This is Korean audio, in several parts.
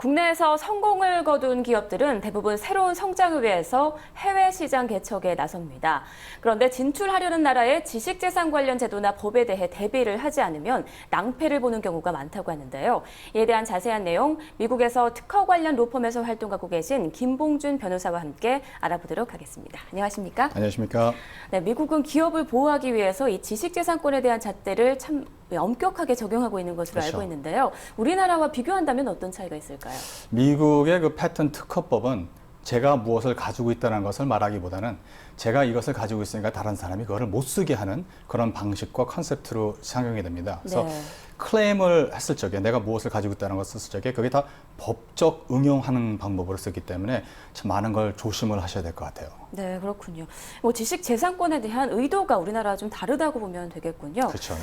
국내에서 성공을 거둔 기업들은 대부분 새로운 성장을 위해서 해외 시장 개척에 나섭니다. 그런데 진출하려는 나라의 지식재산 관련 제도나 법에 대해 대비를 하지 않으면 낭패를 보는 경우가 많다고 하는데요. 이에 대한 자세한 내용 미국에서 특허 관련 로펌에서 활동하고 계신 김봉준 변호사와 함께 알아보도록 하겠습니다. 안녕하십니까? 안녕하십니까. 네, 미국은 기업을 보호하기 위해서 이 지식재산권에 대한 잣대를 참 엄격하게 적용하고 있는 것으로 그렇죠. 알고 있는데요. 우리나라와 비교한다면 어떤 차이가 있을까요? 미국의 그 패턴 특허법은 제가 무엇을 가지고 있다는 것을 말하기보다는 제가 이것을 가지고 있으니까 다른 사람이 그거를 못 쓰게 하는 그런 방식과 컨셉트로 상용이 됩니다. 그래서 네. 클레임을 했을 적에 내가 무엇을 가지고 있다는 것을 했을 적에 그게 다 법적 응용하는 방법으로 쓰기 때문에 참 많은 걸 조심을 하셔야 될 것 같아요. 네, 그렇군요. 뭐 지식 재산권에 대한 의도가 우리나라와 좀 다르다고 보면 되겠군요. 그렇죠. 네.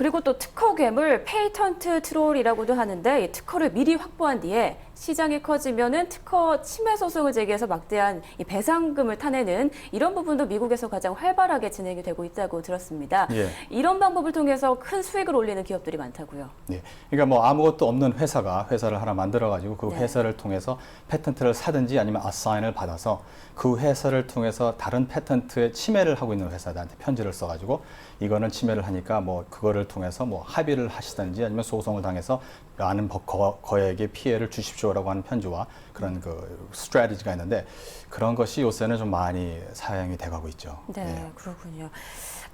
그리고 또 특허 괴물 페이턴트 트롤이라고도 하는데 이 특허를 미리 확보한 뒤에 시장이 커지면은 특허 침해 소송을 제기해서 막대한 이 배상금을 타내는 이런 부분도 미국에서 가장 활발하게 진행이 되고 있다고 들었습니다. 예. 이런 방법을 통해서 큰 수익을 올리는 기업들이 많다고요. 네. 그러니까 뭐 아무것도 없는 회사가 회사를 하나 만들어 가지고 그 네. 회사를 통해서 패턴트를 사든지 아니면 아사인을 받아서 그 회사를 통해서 다른 패턴트에 침해를 하고 있는 회사들한테 편지를 써 가지고 이거는 침해를 하니까 뭐 그거를 통해서 뭐 합의를 하시든지 아니면 소송을 당해서 많은 거- 거, 거액의 피해를 주십시오라고 하는 편지와 그런 그 스트래티지가 있는데 그런 것이 요새는 좀 많이 사용이 돼 가고 있죠. 네, 예. 그렇군요.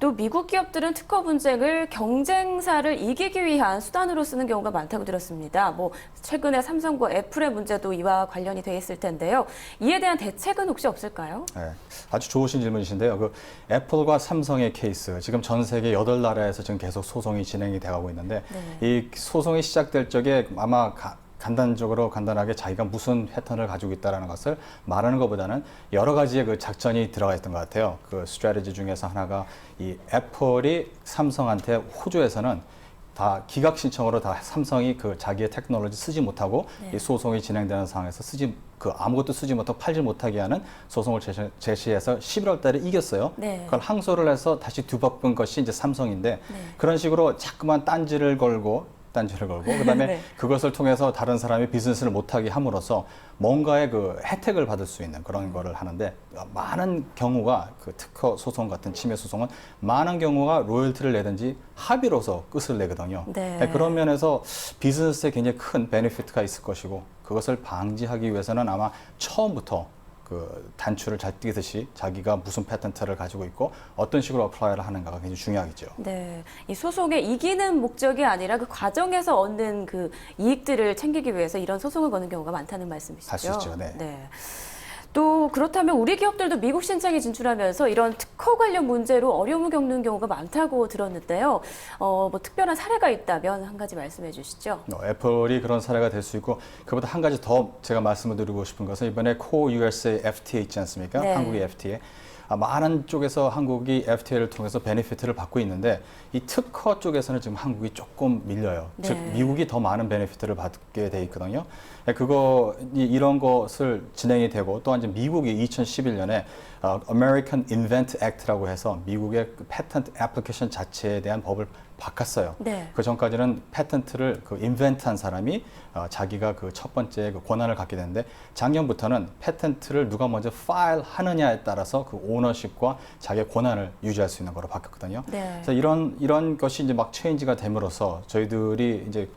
또 미국 기업들은 특허 분쟁을 경쟁사를 이기기 위한 수단으로 쓰는 경우가 많다고 들었습니다. 뭐 최근에 삼성과 애플의 문제도 이와 관련이 돼 있을 텐데요. 이에 대한 대책은 혹시 없을까요? 네, 아주 좋으신 질문이신데요. 그 애플과 삼성의 케이스 지금 전 세계 여덟 나라에서 지금 계속 소 송이 진행이 돼가고 있는데 네. 이 소송이 시작될 적에 아마 가- 간단적으로 간단하게 자기가 무슨 패턴을 가지고 있다라는 것을 말하는 것보다는 여러 가지의 그 작전이 들어가 있던 것 같아요. 그 스트래티지 중에서 하나가 이 애플이 삼성한테 호주에서는 다 기각 신청으로 다 삼성이 그 자기의 테크놀로지 쓰지 못하고 네. 이 소송이 진행되는 상황에서 쓰지 그 아무것도 쓰지 못하고 팔지 못하게 하는 소송을 제시, 제시해서 11월 달에 이겼어요. 네. 그걸 항소를 해서 다시 뒤바꾼 것이 이제 삼성인데 네. 그런 식으로 자꾸만 딴지를 걸고 딴지를 걸고 그다음에 네. 그것을 통해서 다른 사람이 비즈니스를 못하게 함으로써 뭔가의 그 혜택을 받을 수 있는 그런 거를 하는데 많은 경우가 그 특허 소송 같은 침해 소송은 많은 경우가 로열티를 내든지 합의로서 끝을 내거든요. 네. 그런 면에서 비즈니스에 굉장히 큰 베네피트가 있을 것이고 그것을 방지하기 위해서는 아마 처음부터 그 단추를 잘 띄듯이 자기가 무슨 패턴트를 가지고 있고 어떤 식으로 어플라이를 하는가가 굉장히 중요하겠죠. 네, 이 소송에 이기는 목적이 아니라 그 과정에서 얻는 그 이익들을 챙기기 위해서 이런 소송을 거는 경우가 많다는 말씀이시죠? 할 수 있죠, 네. 또 그렇다면 우리 기업들도 미국 신청에 진출하면서 이런 특허 관련 문제로 어려움을 겪는 경우가 많다고 들었는데요. 어, 뭐 특별한 사례가 있다면 한 가지 말씀해 주시죠. 어, 애플이 그런 사례가 될 수 있고 그보다 한 가지 더 제가 말씀을 드리고 싶은 것은 이번에 코 USA FTA 있지 않습니까? 네. 한국의 FTA. 아, 많은 쪽에서 한국이 FTA를 통해서 베네피트를 받고 있는데 이 특허 쪽에서는 지금 한국이 조금 밀려요. 네. 즉 미국이 더 많은 베네피트를 받게 돼 있거든요. 네, 그거 이- 이런 것을 진행이 되고 또한 이제 미국이 2011년에 어, American Invent Act라고 해서 미국의 그 패턴트 애플리케이션 자체에 대한 법을 바꿨어요. 네. 그 전까지는 패턴트를 그 인벤트한 사람이 어, 자기가 그 첫 번째 그 권한을 갖게 되는데 작년부터는 패턴트를 누가 먼저 파일 하느냐에 따라서 그 오너십과 자기의 권한을 유지할 수 있는 거로 바뀌었거든요. 네. 그래서 이런 이런 것이 이제 막 체인지가 됨으로써 저희들이 이제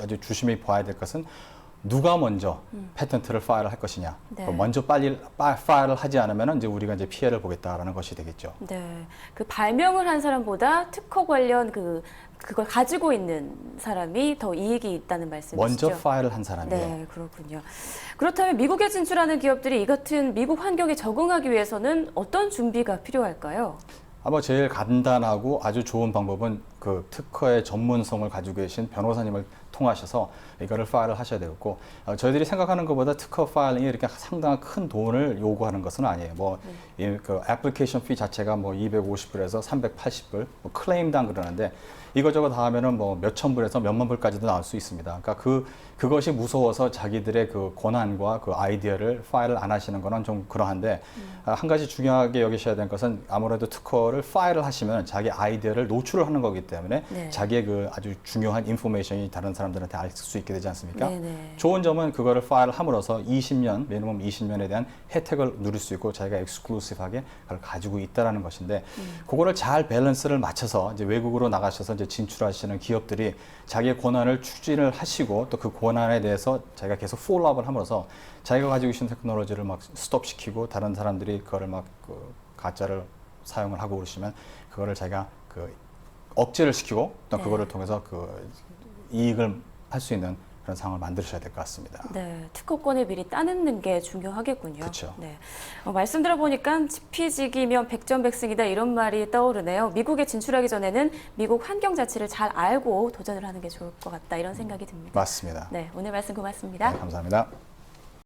아주 조심히 봐야 될 것은 누가 먼저 패턴트를 파일을 할 것이냐. 음. 네. 그 먼저 빨리 파- 파일을 하지 않으면 이제 우리가 이제 피해를 보겠다라는 것이 되겠죠. 네, 그 발명을 한 사람보다 특허 관련 그 그걸 가지고 있는 사람이 더 이익이 있다는 말씀이시죠? 먼저 파일을 한 사람이 네, 그렇군요. 그렇다면 미국에 진출하는 기업들이 이 같은 미국 환경에 적응하기 위해서는 어떤 준비가 필요할까요? 아마 제일 간단하고 아주 좋은 방법은 그 특허의 전문성을 가지고 계신 변호사님을 통하셔서 이거를 파일을 하셔야 되겠고 어, 저희들이 생각하는 것보다 특허 파일링이 이렇게 상당한 큰 돈을 요구하는 것은 아니에요. 뭐그 애플리케이션 피 자체가 뭐 250불에서 380불, 뭐 클레임당 그러는데 이거저거 다 하면은 뭐 몇천 불에서 몇만 불까지도 나올 수 있습니다. 그러니까 그 그것이 무서워서 자기들의 그 권한과 그 아이디어를 파일을 안 하시는 거는 좀 그러한데 아, 한 가지 중요하게 여기셔야 되는 것은 아무래도 특허를 파일을 하시면 자기 아이디어를 노출을 하는 거기 때문에 네. 자기의 그 아주 중요한 인포메이션이 다른 사람들한테 알 수 있게 되지 않습니까? 네네. 좋은 점은 그거를 파일을 함으로써 20년, 미니멈 20년에 대한 혜택을 누릴 수 있고 자기가 엑스클루시브하게 그걸 가지고 있다라는 것인데 그거를 잘 밸런스를 맞춰서 이제 외국으로 나가셔서 이제 진출하시는 기업들이 자기의 권한을 추진을 하시고 또 그 권한에 대해서 자기가 계속 폴로업을 함으로써 자기가 가지고 있는 테크놀로지를 막 스톱시키고 다른 사람들이 그거를 막 그 가짜를 사용을 하고 그러시면 그거를 자기가 그 억제를 시키고 또 네. 그거를 통해서 그 이익을 할 수 있는 그런 상황을 만드셔야 될 것 같습니다. 네, 특허권을 미리 따놓는 게 중요하겠군요. 그쵸. 네. 어, 말씀 들어보니까 지피지기면 백전백승이다 이런 말이 떠오르네요. 미국에 진출하기 전에는 미국 환경 자체를 잘 알고 도전을 하는 게 좋을 것 같다 이런 생각이 듭니다. 맞습니다. 네, 오늘 말씀 고맙습니다. 네, 감사합니다.